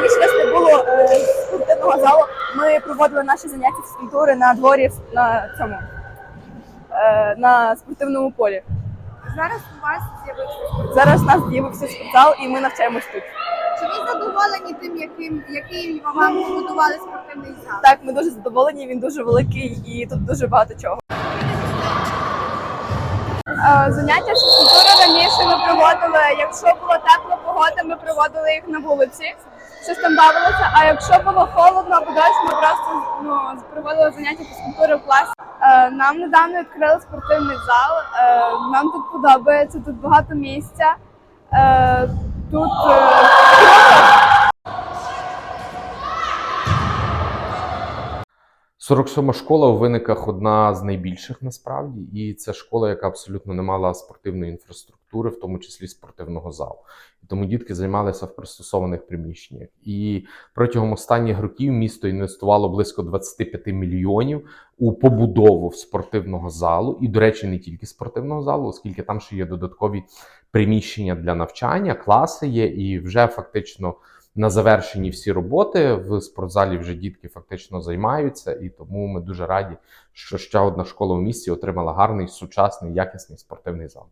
Е, Раніше нас не було е, спортивного залу. Ми проводили наші заняття фізкультури на дворі на цьому е, на спортивному полі. Зараз у вас з'явився. Зараз у нас з'явився спортзал і ми навчаємось тут. Чи ви задоволені тим, яким який вам побудували спортивний зал? Так, ми дуже задоволені. Він дуже великий і тут дуже багато чого. Е, Заняття фізкультури раніше ми проводили. Якщо була тепла погода, ми проводили їх на вулиці. Щось там бавилося. А якщо було холодно або дощ, ми просто ну, проводили заняття фізкультури в класі. Е, Нам недавно відкрили спортивний зал. Е, Нам тут подобається, тут багато місця. Е, Тут круто. 47 школа у виниках одна з найбільших насправді, і це школа, яка абсолютно не мала спортивної інфраструктури, в тому числі спортивного залу. Тому дітки займалися в пристосованих приміщеннях. І протягом останніх років місто інвестувало близько 25 мільйонів у побудову спортивного залу, і, до речі, не тільки спортивного залу, оскільки там ще є додаткові приміщення для навчання, класи є, і вже фактично на завершенні всі роботи в спортзалі вже дітки фактично займаються, і тому ми дуже раді, що ще одна школа в місті отримала гарний, сучасний, якісний спортивний зал.